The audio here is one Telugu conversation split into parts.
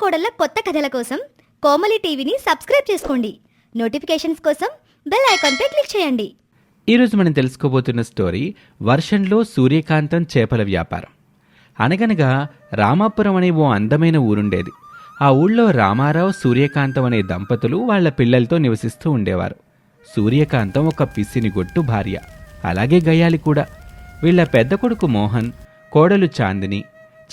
కోడళ్ళ కొత్త కథల కోసం కోమలి టీవీని సబ్స్క్రైబ్ చేసుకోండి. నోటిఫికేషన్స్ కోసం బెల్ ఐకాన్పై క్లిక్ చేయండి. ఈరోజు మనం తెలుసుకోబోతున్న స్టోరీ వర్షంలో సూర్యకాంతం చేపల వ్యాపారం. అనగనగా రామాపురం అనే ఓ అందమైన ఊరుండేది. ఆ ఊళ్ళో రామారావు సూర్యకాంతం అనే దంపతులు వాళ్ళ పిల్లలతో నివసిస్తూ ఉండేవారు. సూర్యకాంతం ఒక పిసినిగొట్టు భార్య అలాగే గయాలి కూడా. వీళ్ళ పెద్ద కొడుకు మోహన్ కోడలు చాందిని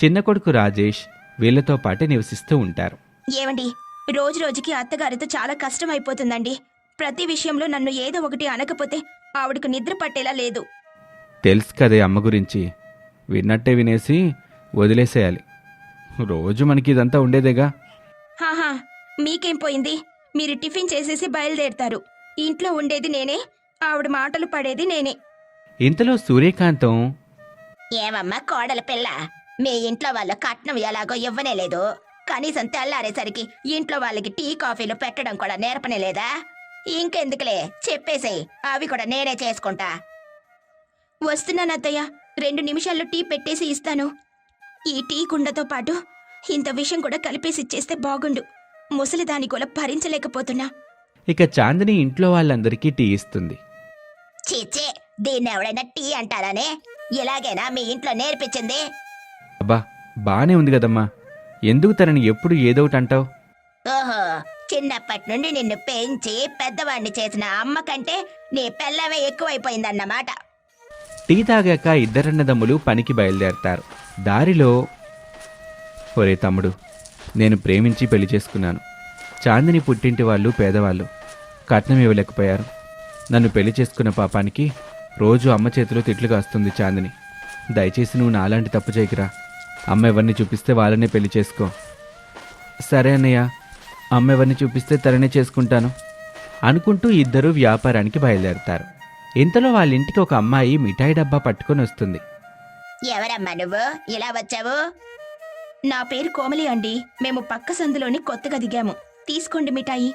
చిన్న కొడుకు రాజేష్ వీళ్ళతో పాటే నివసిస్తూ ఉంటారు. ఏమండి రోజు రోజుకి అత్తగారితో చాలా కష్టం అయిపోతుందండి ప్రతి విషయంలో నన్ను ఏదో ఒకటి అనకపోతే ఆవిడకు నిద్ర పట్టేలా లేదు. తెలుసు కదే అమ్మ గురించి. విన్నట్టే వినేసి వదిలేసేయాలి. రోజు మనకి ఇదంతా ఉండేదేగా? హాహా మీకేం పోయింది? మీరు టిఫిన్ చేసేసి బయలుదేరుతారు. ఇంట్లో ఉండేది నేనే ఆవిడ మాటలు పడేది నేనే. ఇంతలో సూర్యకాంతం? ఏమమ్మా కోడల పిల్ల? మీ ఇంట్లో వాళ్ళ కట్నం ఎలాగో ఇవ్వనే లేదు. కనీసం తెల్లారేసరికి ఇంట్లో వాళ్ళకి టీ కాఫీలు పెట్టడం కూడా నేర్పనే లేదా? ఇంకెందుకులే చెప్పేసేయ్ అవి కూడా నేనే చేసుకుంటా. వస్తున్నాను అత్తయ్య రెండు నిమిషాల్లో టీ పెట్టేసి ఇస్తాను. ఈ టీ కుండతో పాటు ఇంత విషయం కూడా కలిపేసి ఇచ్చేస్తే బాగుండు. ముసలిదాని కూడా భరించలేకపోతున్నా. ఇక చాందిని ఇంట్లో వాళ్ళందరికీ టీ ఇస్తుంది. చీచే దీన్ని ఎవడైనా టీ అంటారనే? ఇలాగేనా మీ ఇంట్లో నేర్పించింది? అబ్బా బానే ఉంది కదమ్మా. ఎందుకు తనని ఎప్పుడు ఏదోటి అంటావు ఓహో చిన్నప్పటి నుండి నిన్ను పెంచి పెద్దవాణ్ణి చేసిన అమ్మ కంటే నీ పెళ్ళవే ఎక్కువైపోయిందన్నమాట. టీ తాగాక ఇద్దరన్నదమ్ములు పనికి బయలుదేరతారు. దారిలో ఒరే తమ్ముడు నేను ప్రేమించి పెళ్ళి చేసుకున్నాను. చాందిని పుట్టింటి వాళ్ళు పేదవాళ్ళు. కట్నం ఇవ్వలేకపోయారు. నన్ను పెళ్ళి చేసుకున్న పాపానికి రోజు అమ్మ చేతిలో తిట్లు కాస్తుంది చాందిని. దయచేసి నువ్వు నాలాంటి తప్పు చేయకురా. అమ్మ ఎవరిని చూపిస్తే వాళ్ళనే పెళ్ళి చేసుకో. సరే అన్నయ్య అమ్మ ఎవరిని చూపిస్తే తననే చేసుకుంటాను అనుకుంటూ ఇద్దరూ వ్యాపారానికి బయలుదేరతారు. ఇంతలో వాళ్ళ ఇంటికి ఒక అమ్మాయి మిఠాయి డబ్బా పట్టుకొని వస్తుంది. ఎవరమ్మా నువ్వు? ఇలా వచ్చావు? నా పేరు కోమలి అండి. మేము పక్క సందులోని కొత్తగా దిగాము. తీసుకోండి మిఠాయి.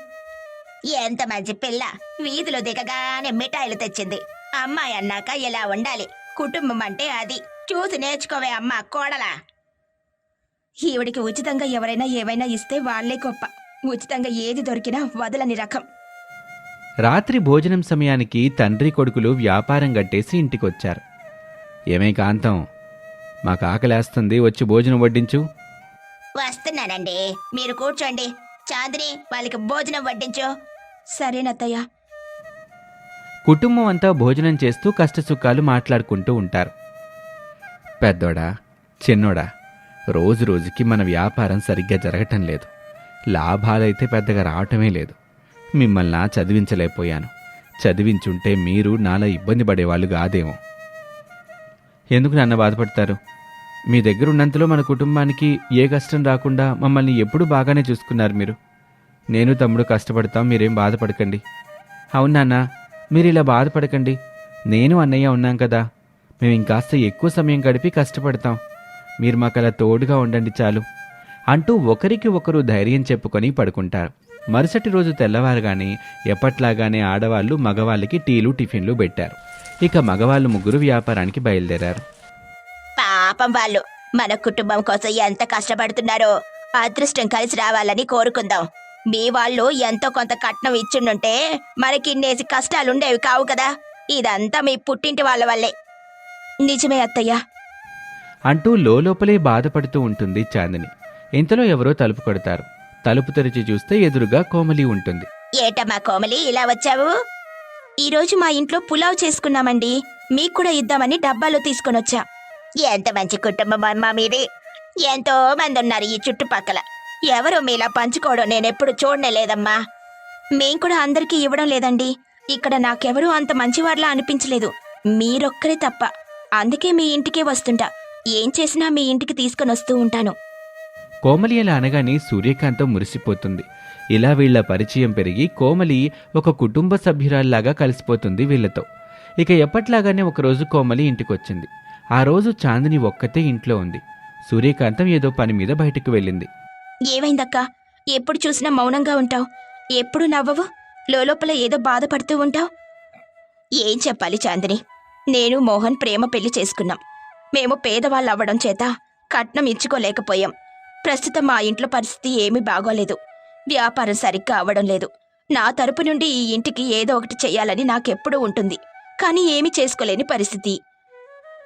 ఎంత మంచి పిల్ల. వీధిలో దిగగానే మిఠాయిలు తెచ్చింది. అమ్మాయి అన్నాక ఇలా ఉండాలి. కుటుంబం అంటే అది. చూసి నేర్చుకోవే అమ్మా కోడలా. ఈవిడికి ఉచితంగా ఎవరైనా ఏవైనా ఇస్తే వాళ్ళే గొప్ప. ఉచితంగా ఏది దొరికినా వదలని రకం. రాత్రి భోజనం సమయానికి తండ్రి కొడుకులు వ్యాపారం గట్టేసి ఇంటికొచ్చారు. ఏమై కాంతం మాకు ఆకలేస్తుంది వచ్చి భోజనం వడ్డించు. వస్తున్నానండి. మీరు కూర్చోండి. చాందిని వాళ్ళకి భోజనం వడ్డించు. సరేనత్తయ్య కుటుంబం అంతా భోజనం చేస్తూ కష్టసుఖాలు మాట్లాడుకుంటూ ఉంటారు. పెద్దోడా చిన్నోడా రోజు రోజుకి మన వ్యాపారం సరిగ్గా జరగటం లేదు. లాభాలైతే పెద్దగా రావటమే లేదు. మిమ్మల్ని చదివించలేకపోయాను. చదివించుంటే మీరు నాలా ఇబ్బంది పడేవాళ్ళు కాదేమో. ఎందుకు నన్ను బాధపడతారు? మీ దగ్గర ఉన్నంతలో మన కుటుంబానికి ఏ కష్టం రాకుండా మమ్మల్ని ఎప్పుడూ బాగానే చూసుకున్నారు మీరు. నేను తమ్ముడు కష్టపడతాం మీరేం బాధపడకండి. అవును నాన్న మీరు ఇలా బాధపడకండి. నేను అన్నయ్య ఉన్నాం కదా. మేము ఇంకాస్త ఎక్కువ సమయం గడిపి కష్టపడతాం. మీరు మాకలా తోడుగా ఉండండి చాలు అంటూ ఒకరికి ఒకరు ధైర్యం చెప్పుకొని పడుకుంటారు. మరుసటి రోజు తెల్లవారుగానే ఎప్పట్లాగానే ఆడవాళ్ళు మగవాళ్ళకి టీలు టిఫిన్లు పెట్టారు. ఇక మగవాళ్ళు ముగ్గురు వ్యాపారానికి బయలుదేరారు. పాపం వాళ్ళు. మన కుటుంబం కోసం ఎంత కష్టపడుతున్నారో అదృష్టం కలిసి రావాలని కోరుకుందాం. మీ వాళ్ళు ఎంతో కొంత కట్నం ఇచ్చుండుంటే మనకిన్నేసి కష్టాలుండేవి కావు కదా. ఇదంతా మీ పుట్టింటి వాళ్ళ వల్లే. నిజమే అత్తయ్య. అంటూ లోపలే బాధపడుతూ ఉంటుంది చాందిని. ఇంతలో ఎవరో తలుపు కొడతారు. తలుపు తెరిచి చూస్తే ఎదురుగా కోమలి ఉంటుంది. ఏటమ్మా కోమలి ఇలా వచ్చావు? ఈరోజు మా ఇంట్లో పులావ్ చేసుకున్నామండి. మీకు కూడా ఇద్దామని డబ్బాలో తీసుకొనొచ్చా ఎంత మంచి కుటుంబం అమ్మా మీది. ఎంతో మంది ఉన్నారు ఈ చుట్టుపక్కల. ఎవరు మీలా పంచుకోవడం నేనెప్పుడు చూడనే లేదమ్మా మేం కూడా అందరికీ ఇవ్వడం లేదండి. ఇక్కడ నాకెవరూ అంత మంచివారిలా అనిపించలేదు. మీరొక్కరే తప్ప. అందుకే మీ ఇంటికే వస్తుంటా. ఏం చేసినా మీ ఇంటికి తీసుకొని వస్తూ ఉంటాను. కోమలి అలా అనగానే సూర్యకాంతం మురిసిపోతుంది. ఇలా వీళ్ళ పరిచయం పెరిగి కోమలి ఒక కుటుంబ సభ్యురాల్లాగా కలిసిపోతుంది వీళ్ళతో. ఇక ఎప్పట్లాగానే ఒకరోజు కోమలి ఇంటికొచ్చింది. ఆ రోజు చాందిని ఒక్కతే ఇంట్లో ఉంది. సూర్యకాంతం ఏదో పని మీద బయటకు వెళ్ళింది. ఏమైందక్కా? ఎప్పుడు చూసినా మౌనంగా ఉంటావు. ఎప్పుడు నవ్వవు? లోపల ఏదో బాధపడుతూ ఉంటావు? ఏం చెప్పాలి చాందిని? నేను మోహన్ ప్రేమ పెళ్ళి చేసుకున్నాం. మేము పేదవాళ్ళు అవ్వడం చేత కట్నం ఇచ్చుకోలేకపోయాం. ప్రస్తుతం మా ఇంట్లో పరిస్థితి ఏమీ బాగోలేదు. వ్యాపారం సరిగ్గా అవడం లేదు. నా తరపు నుండి ఈ ఇంటికి ఏదో ఒకటి చెయ్యాలని నాకెప్పుడూ ఉంటుంది. కానీ ఏమీ చేసుకోలేని పరిస్థితి.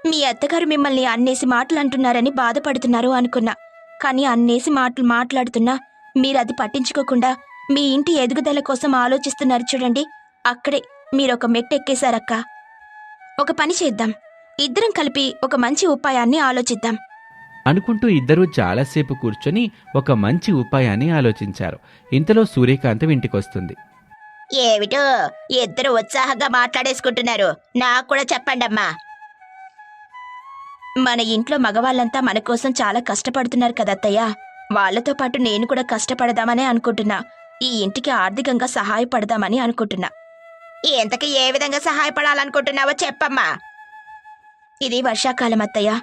మీ అత్తగారు మిమ్మల్ని అన్నేసి మాటలు అంటున్నారని బాధపడుతున్నారు అనుకున్నా. కానీ అన్నేసి మాటలు మాట్లాడుతున్నా మీరు అది పట్టించుకోకుండా మీ ఇంటి ఎదుగుదల కోసం ఆలోచిస్తున్నారు చూడండి. అక్కడే మీరొక మెట్టెక్కేశారక్క. ఒక పని చేద్దాం. ఇద్దరం కలిపి ఒక మంచి ఉపాయాన్ని ఆలోచిద్దాం. అనుకుంటూ ఇద్దరూ చాలాసేపు కూర్చొని ఒక మంచి ఉపాయాన్ని ఆలోచించారు. ఇంతలో సూర్యకాంతం ఇంటికొస్తుంది. ఏమిటో? ఇద్దరు ఉత్సాహంగా మాట్లాడేసుకుంటున్నారు. నాకు కూడా చెప్పండమ్మా. మన ఇంట్లో మగవాళ్ళంతా మన కోసం చాలా కష్టపడుతున్నారు కదత్తయ్య. వాళ్ళతో పాటు నేను కూడా కష్టపడదామనే అనుకుంటున్నా. ఈ ఇంటికి ఆర్థికంగా సహాయపడదామని అనుకుంటున్నా. ఇంతకి ఏ విధంగా సహాయపడాలనుకుంటున్నావో చెప్పమ్మా. ఇది వర్షాకాలం అత్తయ్య.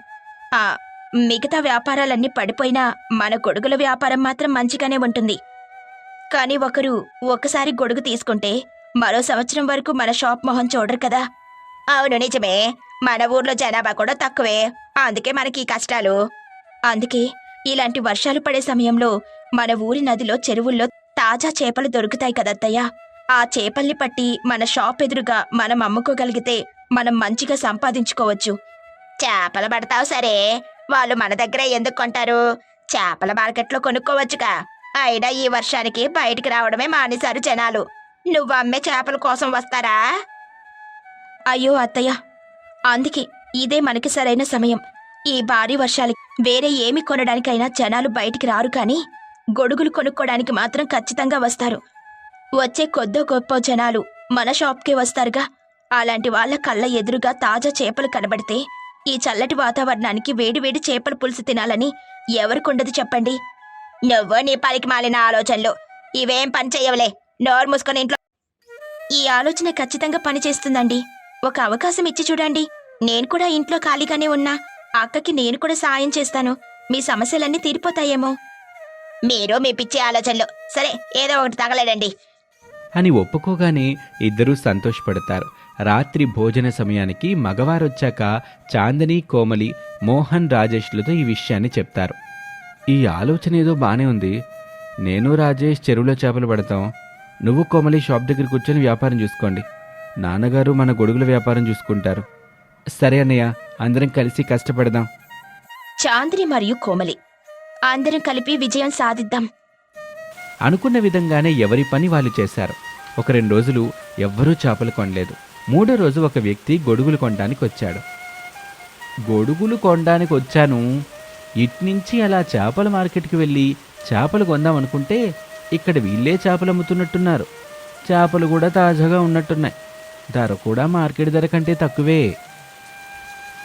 ఆ మిగతా వ్యాపారాలన్నీ పడిపోయినా మన గొడుగుల వ్యాపారం మాత్రం మంచిగానే ఉంటుంది. కానీ ఒకరు ఒకసారి గొడుగు తీసుకుంటే మరో సంవత్సరం వరకు మన షాప్ మొహం చూడరు కదా. అవును నిజమే. మన ఊర్లో జనాభా కూడా తక్కువే. అందుకే మనకి ఈ కష్టాలు. అందుకే ఇలాంటి వర్షాలు పడే సమయంలో మన ఊరి నదిలో చెరువుల్లో తాజా చేపలు దొరుకుతాయి కదత్తయ్య ఆ చేపల్ని పట్టి మన షాప్ ఎదురుగా మనం అమ్ముకోగలిగితే మనం మంచిగా సంపాదించుకోవచ్చు. చేపలు పడతావు సరే. వాళ్ళు మన దగ్గర ఎందుకు కొంటారు? చేపల మార్కెట్లో కొనుక్కోవచ్చుగా. అయినా ఈ వర్షానికి బయటికి రావడమే మానేశారు జనాలు. నువ్వు అమ్మే చేపల కోసం వస్తారా? అయ్యో అత్తయ్య. అందుకే ఇదే మనకి సరైన సమయం. ఈ భారీ వర్షాలకి వేరే ఏమి కొనడానికైనా జనాలు బయటికి రారు కానీ గొడుగులు కొనుక్కోడానికి మాత్రం ఖచ్చితంగా వస్తారు. వచ్చే కొద్దో గొప్ప జనాలు మన షాప్కే వస్తారుగా. అలాంటి వాళ్ళ కళ్ళ ఎదురుగా తాజా చేపలు కనబడితే ఈ చల్లటి వాతావరణానికి వేడివేడి చేపల పులుసు తినాలని ఎవరికుండదు చెప్పండి? నువ్వు నీ పలికి మాలిన ఆలోచనలు. ఇవేం పని చెయ్యవులే నోరు మూసుకొని ఇంట్లో ఈ ఆలోచన ఖచ్చితంగా పనిచేస్తుందండి ఒక అవకాశం ఇచ్చి చూడండి. నేను కూడా ఇంట్లో ఖాళీగానే ఉన్నా. అక్కకి నేను కూడా సాయం చేస్తాను. మీ సమస్యలన్నీ తీరిపోతాయేమో. మీరు మీ పిచ్చే ఆలోచనలు. సరే ఏదో ఒకటి తగలేడండి అని ఒప్పుకోగానే ఇద్దరూ సంతోషపడతారు. రాత్రి భోజన సమయానికి మగవారొచ్చాక చాందని కోమలి మోహన్ రాజేష్లతో ఈ విషయాన్ని చెప్తారు. ఈ ఆలోచన ఏదో బానే ఉంది. నేను రాజేష్ చెరువులో చేపలు పడతాం. నువ్వు కోమలి షాప్ దగ్గర కూర్చొని వ్యాపారం చూసుకోండి. నాన్నగారు మన గొడుగుల వ్యాపారం చూసుకుంటారు. సరే అన్నయ్య అందరం కలిసి కష్టపడదాం. చాందిని మరియు కోమలి అందరం కలిపి విజయం సాధిద్దాం. అనుకున్న విధంగానే ఎవరి పని వాళ్ళు చేశారు. ఒక రెండు రోజులు ఎవ్వరూ చేపలు కొనలేదు. మూడో రోజు ఒక వ్యక్తి గొడుగులు కొనడానికి వచ్చాడు. గొడుగులు కొనడానికి వచ్చాను. ఇట్నుంచి అలా చేపల మార్కెట్కి వెళ్ళి చేపలు కొందాం అనుకుంటే ఇక్కడ వీళ్ళే చేపలు అమ్ముతున్నట్టున్నారు. చేపలు కూడా తాజాగా ఉన్నట్టున్నాయి. ధర కూడా మార్కెట్ ధర కంటే తక్కువే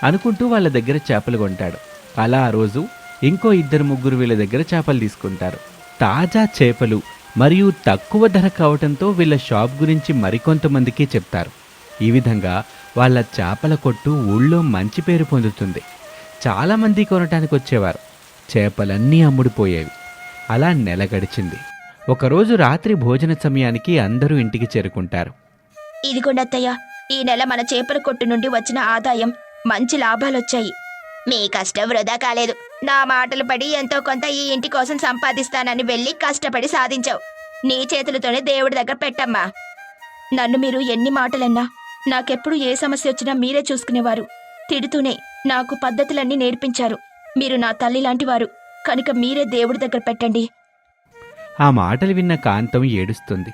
అనుకుంటూ వాళ్ళ దగ్గర చేపలు కొంటాడు. అలా ఆ రోజు ఇంకో ఇద్దరు ముగ్గురు వీళ్ళ దగ్గర చేపలు తీసుకుంటారు. తాజా చేపలు మరియు తక్కువ ధర కావటంతో వీళ్ళ షాప్ గురించి మరికొంతమందికి చెప్తారు. ఈ విధంగా వాళ్ళ చేపల కొట్టు ఊళ్ళో మంచి పేరు పొందుతుంది. చాలామంది కొనటానికి వచ్చేవారు. చేపలన్నీ అమ్ముడిపోయేవి. అలా నెల గడిచింది. ఒకరోజు రాత్రి భోజన సమయానికి అందరూ ఇంటికి చేరుకుంటారు. ఇదిగోండి అత్తయ్య ఈ నెల మన చేపల కొట్టు నుండి వచ్చిన ఆదాయం మంచి లాభాలొచ్చాయి. మీ కష్టం వృధా కాలేదు. నా మాటలు పడి ఎంతో కొంత ఈ ఇంటి కోసం సంపాదిస్తానని వెళ్ళి కష్టపడి సాధించావు. నీ చేతులతోనే దేవుడి దగ్గర పెట్టమ్మా. నన్ను మీరు ఎన్ని మాటలన్నా నాకెప్పుడు ఏ సమస్య వచ్చినా మీరే చూసుకునేవారు. తిడుతూనే నాకు పద్ధతులన్నీ నేర్పించారు. మీరు నా తల్లి లాంటివారు కనుక మీరే దేవుడి దగ్గర పెట్టండి. ఆ మాటలు విన్న కాంతం ఏడుస్తుంది.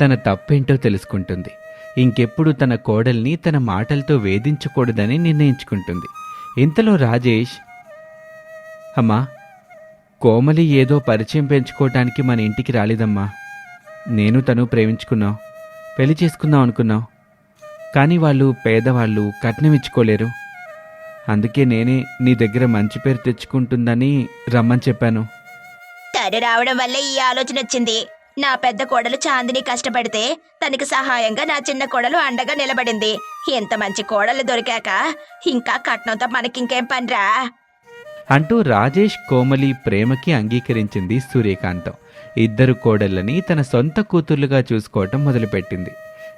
తన తప్పేంటో తెలుసుకుంటుంది. ఇంకెప్పుడు తన కోడల్ని తన మాటలతో వేధించకూడదని నిర్ణయించుకుంటుంది. ఇంతలో రాజేష్ అమ్మా కోమలి ఏదో పరిచయం పెంచుకోవటానికి మన ఇంటికి రాలేదమ్మా. నేను తను ప్రేమించుకున్నాం. పెళ్ళి చేసుకుందాం అనుకున్నాం. కానీ వాళ్ళు పేదవాళ్ళు కట్నం ఇచ్చుకోలేరు అందుకే నేనే నీ దగ్గర మంచి పేరు తెచ్చుకుంటుందని రమ్మని చెప్పాను. తను రావడం వల్లే ఈ ఆలోచన వచ్చింది. నా పెద్ద కోడలు చాందిని కష్టపడితే తనకి సహాయంగా నా చిన్న కోడలు అండగా నిలబడింది. ఇంత మంచి కోడలు దొరికాక ఇంకా కట్నంతో మనకింకేం పనిరా? అంటూ రాజేష్ కోమలి ప్రేమకి అంగీకరించింది సూర్యకాంతం. ఇద్దరు కోడళ్ళని తన సొంత కూతుర్లుగా చూసుకోవటం మొదలుపెట్టింది.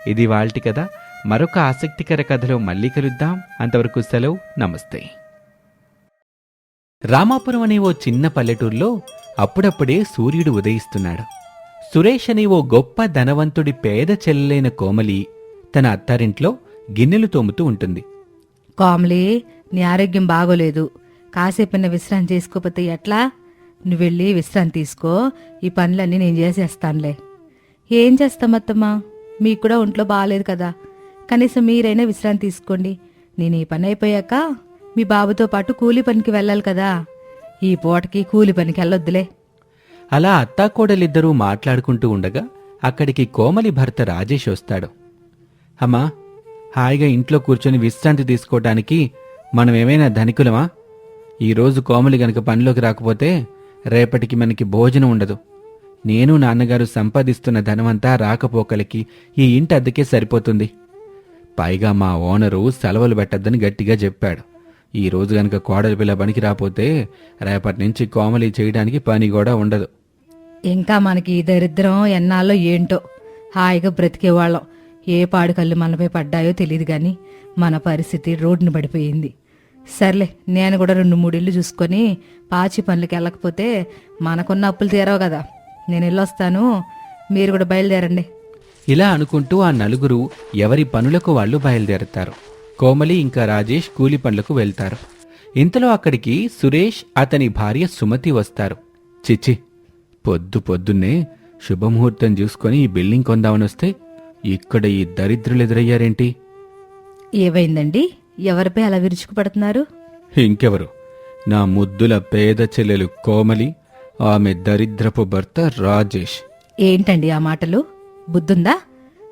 ఇది వాల్టి కథ. మరొక ఆసక్తికర కథలో మళ్ళీ కలుద్దాం. అంతవరకు సెలవు. నమస్తే. రామాపురం అనే ఓ చిన్న పల్లెటూరులో అప్పుడప్పుడే సూర్యుడు ఉదయిస్తున్నాడు. సురేష్ అనే ఓ గొప్ప ధనవంతుడి పేద చెల్లెలైన కోమలి తన అత్తారింట్లో గిన్నెలు తోముతూ ఉంటుంది. కోమలి నీ ఆరోగ్యం బాగోలేదు. కాసేపన్న విశ్రాంతి చేసుకోకపోతే ఎట్లా? నువ్వు వెళ్ళి విశ్రాంతి తీసుకో. ఈ పనులన్నీ నేను చేసేస్తానులే. ఏం చేస్తామత్తమ్మా మీకు కూడా ఒంట్లో బాగాలేదు కదా. కనీసం మీరైనా విశ్రాంతి తీసుకోండి. నేను ఈ పని అయిపోయాక మీ బాబుతో పాటు కూలి పనికి వెళ్ళాలి కదా. ఈ పూటకి కూలి పనికి వెళ్ళొద్దులే. అలా అత్తాకోడలిద్దరూ మాట్లాడుకుంటూ ఉండగా అక్కడికి కోమలి భర్త రాజేష్ వస్తాడు. అమ్మా హాయిగా ఇంట్లో కూర్చొని విశ్రాంతి తీసుకోవటానికి మనమేమైనా ధనికులమా? ఈరోజు కోమలి గనక పనిలోకి రాకపోతే రేపటికి మనకి భోజనం ఉండదు. నేను నాన్నగారు సంపాదిస్తున్న ధనమంతా రాకపోకలకి ఈ ఇంటి అద్దెకే సరిపోతుంది. పైగా మా ఓనరు సెలవులు పెట్టద్దని గట్టిగా చెప్పాడు. ఈ రోజు గనక కోడలి పిల్ల పనికి రాపోతే రేపటి నుంచి కోమలి చేయడానికి పని కూడా ఉండదు. ఇంకా మనకి ఈ దరిద్రం ఎన్నాళ్ళో ఏంటో. హాయిగా బ్రతికేవాళ్ళం ఏ పాడు కళ్ళు మనపై పడ్డాయో తెలియదు గాని మన పరిస్థితి రోడ్డును పడిపోయింది. సర్లే నేను కూడా రెండు మూడిళ్ళు చూసుకొని పాచి పనులకి వెళ్ళకపోతే మనకున్న అప్పులు తీరవు కదా. నేను వెళ్ళొస్తాను. మీరు కూడా బయలుదేరండి. ఇలా అనుకుంటూ ఆ నలుగురు ఎవరి పనులకు వాళ్ళు బయలుదేరతారు. కోమలి ఇంకా రాజేష్ కూలి పనులకు వెళ్తారు. ఇంతలో అక్కడికి సురేష్ అతని భార్య సుమతి వస్తారు. చిచ్చి పొద్దు పొద్దున్నే శుభముహూర్తం చూసుకొని ఈ బిల్డింగ్ కొందామని వస్తే ఇక్కడ ఈ దరిద్రులు ఎదురయ్యారేంటి? ఏవైందండి ఎవరిపై అలా విరుచుకుపడుతున్నారు? ఇంకెవరు? నా ముద్దుల పేద చెల్లెలు కోమలి ఆమె దరిద్రపు భర్త రాజేష్. ఏంటండి ఆ మాటలు? బుద్ధుందా?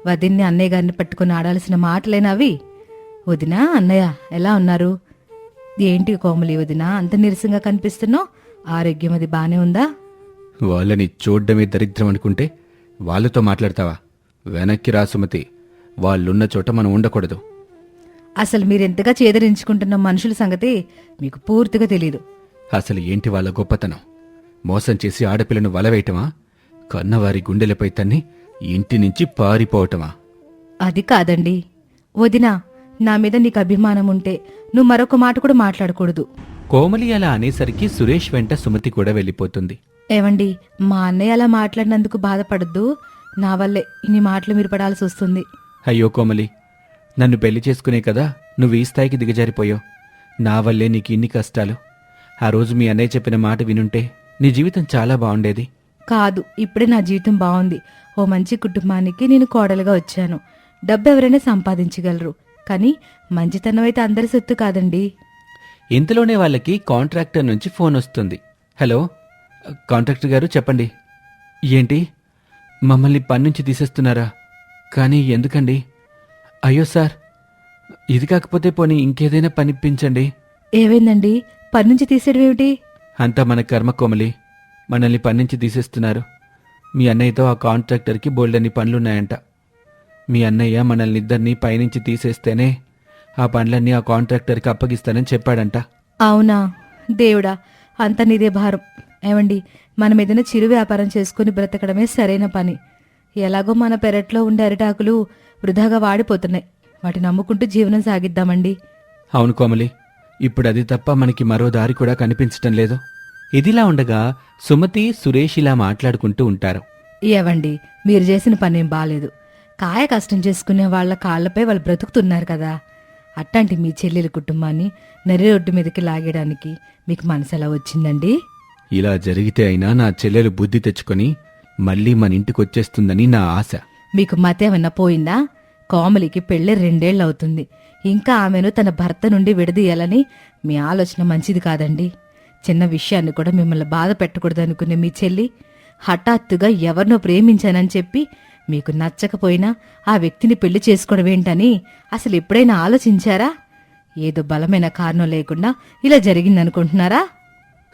వదిన్ని అన్నయ్య గారిని పట్టుకుని ఆడాల్సిన మాటలేనా అవి? వదినా అన్నయ్య ఎలా ఉన్నారు? ఏంటి కోమలి వదినా అంత నీరసంగా కనిపిస్తున్నావు? ఆరోగ్యం అది బానే ఉందా? వాళ్ళని చూడ్డమే దరిద్రం అనుకుంటే వాళ్ళతో మాట్లాడతావా? వెనక్కి రా సుమతి. వాళ్ళున్న చోట మనం ఉండకూడదు. అసలు మీరెంతగా చేదరించుకుంటున్న మనుషుల సంగతి మీకు పూర్తిగా తెలీదు. అసలు ఏంటి వాళ్ళ గొప్పతనం? మోసం చేసి ఆడపిల్లను వలవేయటమా కన్నవారి గుండెలపై తన్ని ఇంటి నుంచి పారిపోవటమా? అది కాదండి. వదినా నా మీద నీకు అభిమానం ఉంటే నువ్వు మరొక మాట కూడా మాట్లాడకూడదు. కోమలి అలా అనేసరికి సురేష్ వెంట సుమతి కూడా వెళ్ళిపోతుంది. ఏవండి మా అన్నయ్య అలా మాట్లాడినందుకు బాధపడద్దు. నా వల్లే ఇన్ని మాటలు మీరు పడాల్సి వస్తుంది. అయ్యో కోమలి నన్ను పెళ్ళి చేసుకునే కదా నువ్వు ఈ స్థాయికి దిగజారిపోయావు నా వల్లే నీకు ఇన్ని కష్టాలు. ఆ రోజు మీ అన్నయ్య చెప్పిన మాట వినుంటే నీ జీవితం చాలా బాగుండేది. కాదు ఇప్పుడే నా జీవితం బాగుంది. ఓ మంచి కుటుంబానికి నేను కోడలుగా వచ్చాను. డబ్బు ఎవరైనా సంపాదించగలరు. కానీ మంచితనం అయితే అందరి సొత్తు కాదండి. ఇంతలోనే వాళ్ళకి కాంట్రాక్టర్ నుంచి ఫోన్ వస్తుంది. హలో కాంట్రాక్టర్ గారు చెప్పండి. ఏంటి? మమ్మల్ని పని నుంచి తీసేస్తున్నారా? కానీ ఎందుకండి? అయ్యో సార్ ఇది కాకపోతే పోనీ ఇంకేదైనా పనిపించండి ఏమైందండి? పని నుంచి తీసేయడం ఏమిటి? అంతా మన కర్మ కోమలి. మనల్ని పని నుంచి తీసేస్తున్నారు. మీ అన్నయ్యతో ఆ కాంట్రాక్టర్కి బోల్డన్ని పనులున్నాయంట. మీ అన్నయ్య మనల్ని ఇద్దరిని పైనుంచి తీసేస్తేనే ఆ పనులన్నీ ఆ కాంట్రాక్టర్కి అప్పగిస్తానని చెప్పాడంట. అవునా? దేవుడా అంత నీదే భారం. ఏమండి మనం ఏదైనా చిరు వ్యాపారం చేసుకుని బ్రతకడమే సరైన పని. ఎలాగో మన పెరట్లో ఉండే అరిటాకులు వృధాగా వాడిపోతున్నాయి. వాటిని నమ్ముకుంటూ జీవనం సాగిద్దామండి. అవును కోమలి ఇప్పుడు అది తప్ప మనకి మరో దారి కూడా కనిపించటం లేదు. ఇదిలా ఉండగా సుమతి సురేష్ ఇలా మాట్లాడుకుంటూ ఉంటారు. ఏవండి మీరు చేసిన పనేం బాలేదు. కాయ కష్టం చేసుకునే వాళ్ళ కాళ్ళపై వాళ్ళు బ్రతుకుతున్నారు కదా. అట్లాంటి మీ చెల్లెల కుటుంబాన్ని నరి రోడ్డు మీదకి లాగేయడానికి మీకు మనసు ఎలా వచ్చిందండి? ఇలా జరిగితే అయినా నా చెల్లెలు బుద్ధి తెచ్చుకొని మళ్ళీ మన ఇంటికి వచ్చేస్తుందని నా ఆశ. మీకు మతేమన్నా పోయిందా? కోమలికి పెళ్ళి రెండేళ్ళు అవుతుంది ఇంకా ఆమెను తన భర్త నుండి విడదీయాలని మీ ఆలోచన మంచిది కాదండి. చిన్న విషయాన్ని కూడా మిమ్మల్ని బాధ పెట్టకూడదు అనుకునే మీ చెల్లి హఠాత్తుగా ఎవరినో ప్రేమించానని చెప్పి మీకు నచ్చకపోయినా ఆ వ్యక్తిని పెళ్ళి చేసుకోవడం ఏంటని అసలు ఎప్పుడైనా ఆలోచించారా? ఏదో బలమైన కారణం లేకుండా ఇలా జరిగిందనుకుంటున్నారా?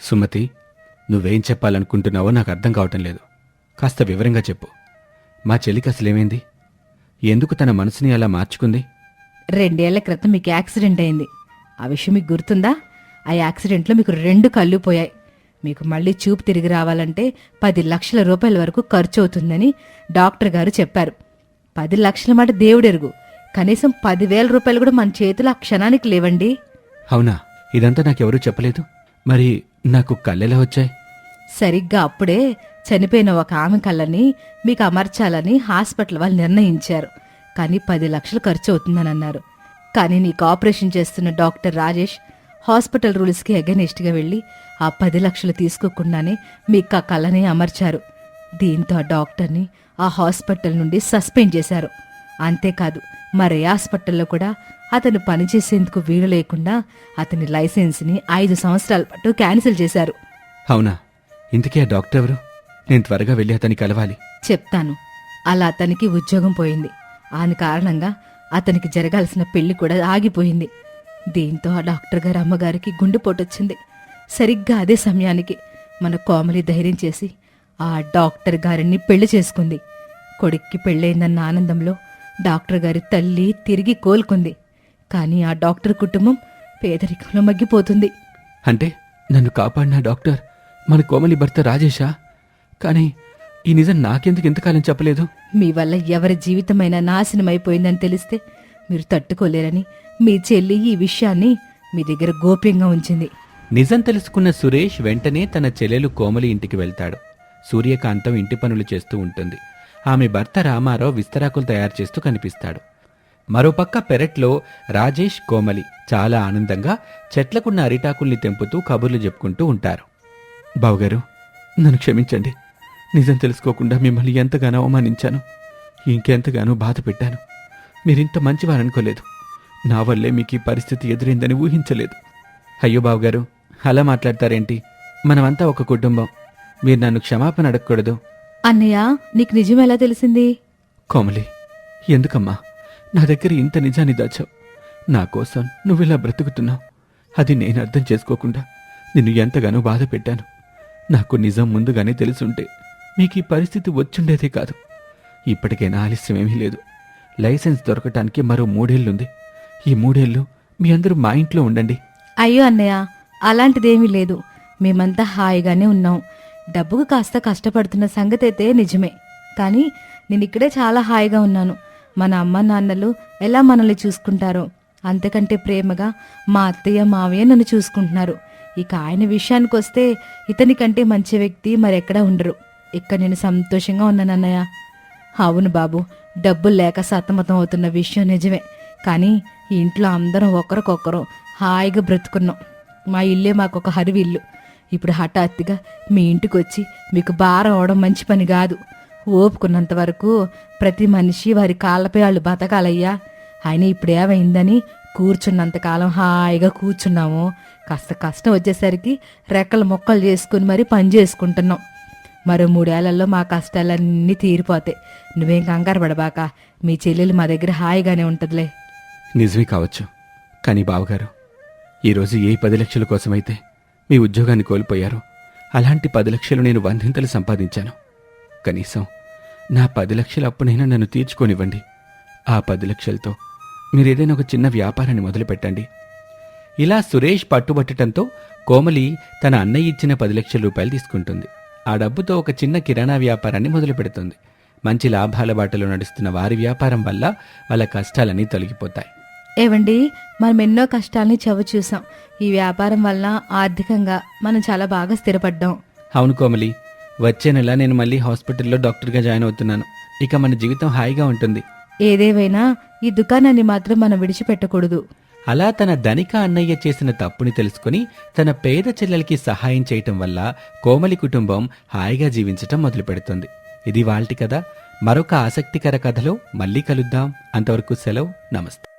సుమతి నువ్వేం చెప్పాలనుకుంటున్నావో నాకు అర్థం కావటం లేదు. కాస్త వివరంగా చెప్పు. మా చెల్లికి అసలేమైంది? ఎందుకు తన మనసుని అలా మార్చుకుంది? రెండేళ్ళ క్రితం మీకు యాక్సిడెంట్ అయింది. ఆ విషయం మీకు గుర్తుందా? ఆ యాక్సిడెంట్లో మీకు రెండు కళ్ళు పోయాయి. మీకు మళ్ళీ చూపు తిరిగి రావాలంటే పది లక్షల రూపాయల వరకు ఖర్చు అవుతుందని డాక్టర్ గారు చెప్పారు. పది లక్షల మాట దేవుడెరుగు. కనీసం పదివేల రూపాయలు కూడా మన చేతిలో ఆ క్షణానికి లేవండి. అవునా? ఇదంతా నాకెవరూ చెప్పలేదు. మరి నాకు కళ్ళెలా వచ్చాయి? సరిగ్గా అప్పుడే చనిపోయిన ఒక ఆమె కళ్ళని మీకు అమర్చాలని హాస్పిటల్ వాళ్ళు నిర్ణయించారు. కానీ పది లక్షలు ఖర్చు అవుతుందని అన్నారు. కానీ నీకు ఆపరేషన్ చేస్తున్న డాక్టర్ రాజేష్ హాస్పిటల్ రూల్స్కి అగెనిస్ట్గా వెళ్ళి ఆ పది లక్షలు తీసుకోకుండానే మీకు ఆ కళ్ళని అమర్చారు. దీంతో ఆ డాక్టర్ని ఆ హాస్పిటల్ నుండి సస్పెండ్ చేశారు. అంతేకాదు మరే హాస్పిటల్లో కూడా అతను పనిచేసేందుకు వీలు లేకుండా అతని లైసెన్స్ని ఐదు సంవత్సరాల పాటు క్యాన్సిల్ చేశారు. అవునా? ఇంతకీ ఆ డాక్టర్ ఎవరు? నేను త్వరగా వెళ్ళి అతన్ని కలవాలి. చెప్తాను. అలా అతనికి ఉద్యోగం పోయింది. దాని కారణంగా అతనికి జరగాల్సిన పెళ్ళి కూడా ఆగిపోయింది. దీంతో ఆ డాక్టర్ గారి అమ్మగారికి గుండెపోటొచ్చింది సరిగ్గా అదే సమయానికి మన కోమలి ధైర్యం చేసి ఆ డాక్టర్ గారిని పెళ్ళి చేసుకుంది. కొడుక్కి పెళ్ళైందన్న ఆనందంలో డాక్టర్ గారి తల్లి తిరిగి కోలుకుంది. కానీ ఆ డాక్టర్ కుటుంబం పేదరికంలో మగ్గిపోతుంది. అంటే నన్ను కాపాడిన డాక్టర్ మన కోమలి భర్త రాజేషా? కానీ ఈ నిజం నాకెందుకు ఇంతకాలం చెప్పలేదు? మీ వల్ల ఎవరి జీవితమైనా నాశనమైపోయిందని తెలిస్తే మీరు తట్టుకోలేరని మీ చెల్లి ఈ విషయాన్ని మీ దగ్గర గోప్యంగా ఉంచింది. నిజం తెలుసుకున్న సురేష్ వెంటనే తన చెల్లెలు కోమలి ఇంటికి వెళ్తాడు. సూర్యకాంతం ఇంటి పనులు చేస్తూ ఉంటుంది. ఆమె భర్త రామారావు విస్తరాకులు తయారు చేస్తూ కనిపిస్తాడు. మరోపక్క పెరట్లో రాజేష్ కోమలి చాలా ఆనందంగా చెట్లకున్న అరిటాకుల్ని తెంపుతూ కబుర్లు చెప్పుకుంటూ ఉంటారు. బావగారు నన్ను క్షమించండి. నిజం తెలుసుకోకుండా మిమ్మల్ని ఎంతగానో అవమానించాను. ఇంకెంతగానో బాధ పెట్టాను. మీరింత మంచివారనుకోలేదు. నా వల్లే మీకు ఈ పరిస్థితి ఎదురైందని ఊహించలేదు. అయ్యో బావగారు అలా మాట్లాడతారేంటి? మనమంతా ఒక కుటుంబం. మీరు నన్ను క్షమాపణ అడగకూడదు. అన్నయ్య నీకు నిజం ఎలా తెలిసింది? కోమలి ఎందుకమ్మా? నా దగ్గర ఇంత నిజాన్ని దాచావు. నా కోసం నువ్విలా బ్రతుకుతున్నావు. అది నేను అర్థం చేసుకోకుండా నిన్ను ఎంతగానో బాధ పెట్టాను. నాకు నిజం ముందుగానే తెలుసుంటే మీకు ఈ పరిస్థితి వచ్చుండేదే కాదు. ఇప్పటికైనా ఆలస్యమేమీ లేదు. లైసెన్స్ దొరకటానికి మరో మూడేళ్ళుంది ఈ మూడేళ్ళు మీ అందరూ మా ఇంట్లో ఉండండి. అయ్యో అన్నయ్య అలాంటిదేమీ లేదు. మేమంతా హాయిగానే ఉన్నాం. డబ్బుకు కాస్త కష్టపడుతున్న సంగతి అయితే నిజమే. కానీ నేను ఇక్కడే చాలా హాయిగా ఉన్నాను. మన అమ్మ నాన్నలు ఎలా మనల్ని చూసుకుంటారో అంతకంటే ప్రేమగా మా అత్తయ్య మావయ్య నన్ను చూసుకుంటున్నారు. ఇక ఆయన విషయానికి వస్తే ఇతని కంటే మంచి వ్యక్తి మరెక్కడా ఉండరు. ఇక్కడ నేను సంతోషంగా ఉన్నాను అన్నయ్య. అవును బాబు డబ్బులు లేక సతమతం అవుతున్న విషయం నిజమే. కానీ ఇంట్లో అందరం ఒకరికొకరు హాయిగా బ్రతుకున్నాం. మా ఇల్లే మాకు ఒక హరివి ఇల్లు ఇప్పుడు హఠాత్తుగా మీ ఇంటికి వచ్చి మీకు భారం అవడం మంచి పని కాదు. ఓపుకున్నంత వరకు ప్రతి మనిషి వారి కాళ్ళపై వాళ్ళు బతకాలయ్యా. అయినా ఇప్పుడు ఏమైందని కూర్చున్నంతకాలం హాయిగా కూర్చున్నాము. కాస్త కష్టం వచ్చేసరికి రెక్కలు మొక్కలు చేసుకుని మరీ పని చేసుకుంటున్నాం. మరో మూడేళ్ళలో మా కష్టాలన్నీ తీరిపోతాయి. నువ్వేం కంగారు పడబాక మీ చెల్లెలు మా దగ్గర హాయిగానే ఉంటుందిలే. నిజమే కావచ్చు. కానీ బావగారు ఈరోజు ఏ పది లక్షల కోసమైతే మీ ఉద్యోగాన్ని కోల్పోయారో అలాంటి పది లక్షలు నేను వందింతలు సంపాదించాను. కనీసం నా పది లక్షల అప్పునైనా నన్ను తీర్చుకోనివ్వండి. ఆ పది లక్షలతో మీరేదైనా ఒక చిన్న వ్యాపారాన్ని మొదలుపెట్టండి. ఇలా సురేష్ పట్టుబట్టడంతో కోమలి తన అన్నయ్య ఇచ్చిన పది లక్షల రూపాయలు తీసుకుంటుంది. ఆ డబ్బుతో ఒక చిన్న కిరాణా వ్యాపారాన్ని మొదలు పెడుతుంది మంచి లాభాల బాటలో నడుస్తున్న వారి వ్యాపారం వల్ల వాళ్ళ కష్టాలన్నీ తొలగిపోతాయి. ఏవండి మనం ఎన్నో కష్టాలని చవి చూసాం. ఈ వ్యాపారం వల్ల ఆర్థికంగా మనం చాలా బాగా స్థిరపడ్డాం. అవును కోమలి. వచ్చే నెల నేను మళ్ళీ హాస్పిటల్లో డాక్టర్గా జాయిన్ అవుతున్నాను. ఇక మన జీవితం హాయిగా ఉంటుంది. ఏదేవైనా ఈ దుకాణాన్ని మాత్రం మనం విడిచిపెట్టకూడదు. అలా తన ధనిక అన్నయ్య చేసిన తప్పుని తెలుసుకుని తన పేద చెల్లెలకి సహాయం చేయటం వల్ల కోమలి కుటుంబం హాయిగా జీవించటం మొదలు పెడుతుంది ఇది వాళ్ళటి కథ. మరొక ఆసక్తికర కథలో మళ్ళీ కలుద్దాం. అంతవరకు సెలవు. నమస్తే.